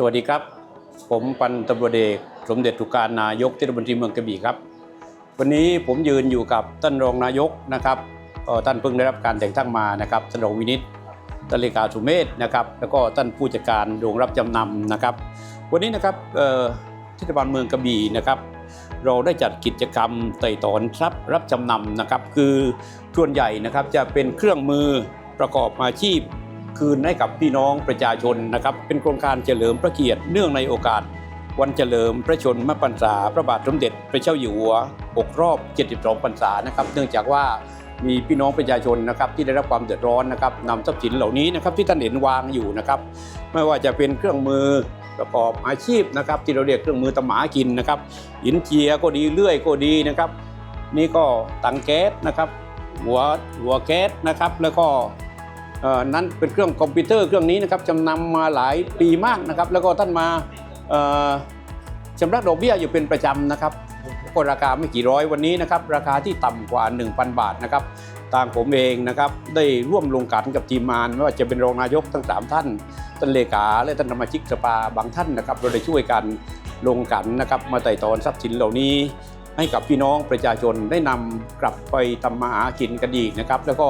สวัสดีครับ ผมพันตำรวจเอกสมเด็จทุการนายกเทศมนตรีเมืองกระบี่ครับ วันนี้ผมยืนอยู่กับท่านรองนายกนะครับก็ท่านเพิ่งได้รับการแต่งตั้งมานะครับท่านรองวินิตท่านเลขาสุเมธนะครับ แล้วก็ท่านผู้จัดการโรงรับจำนำนะครับ วันนี้นะครับเอ่อทศบาลเมืองกระบี่นะครับเราได้จัดกิจกรรมไต่ตอนทรัพย์รับจำนำนะครับ คือส่วนใหญ่นะครับจะเป็นเครื่องมือประกอบอาชีพ คืนให้กับพี่น้องประชาชนนะครับ เป็นโครงการเฉลิมพระเกียรติเนื่องในโอกาส วันเฉลิมพระชนมพรรษาพระบาทสมเด็จพระเจ้าอยู่หัว6รอบ 72 พรรษานะครับ เนื่องจากว่ามีพี่น้องประชาชนนะครับที่ได้รับความเดือดร้อนนะครับนำทรัพย์สินเหล่านี้นะครับที่ท่านเห็นวางอยู่นะครับไม่ว่าจะเป็นเครื่องมือประกอบอาชีพนะครับที่เราเรียกเครื่องมือตำหมากินนะครับหินเจียก็ดีเลื่อยก็ดีนะครับนี่ก็ตังแก๊สนะครับหัวหัวแก๊สนะครับแล้วก็ นั้นเป็นเครื่องคอมพิวเตอร์เครื่องนี้นะครับจำนำมาหลายปีมากนะครับ แล้วก็ท่านมาชำระดอกเบี้ยอยู่เป็นประจำนะครับก็ราคาไม่กี่ร้อยวันนี้นะครับ ราคาที่ต่ำกว่า 1,000 บาทนะครับทางผมเองนะครับได้ร่วมลงกันกับทีมงานไม่ว่าจะเป็นรองนายกทั้งสามท่านท่านเลขาและท่านสมาชิกสภาบางท่านนะครับเราได้ช่วยกันลงกันนะครับ มาไต่ตอนทรัพย์สินเหล่านี้ ให้กับพี่น้องประชาชนได้นำกลับไปทำมาหากินกันอีกนะครับ แล้วก็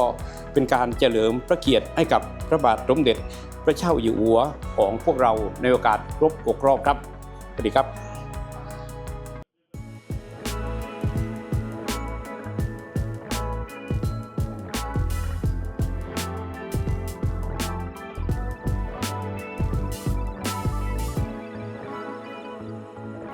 เป็นการเฉลิมพระเกียรติให้กับพระบาทสมเด็จ พระเจ้าอยู่หัวของพวกเราในโอกาสครบ6รอบครับสวัสดีครับ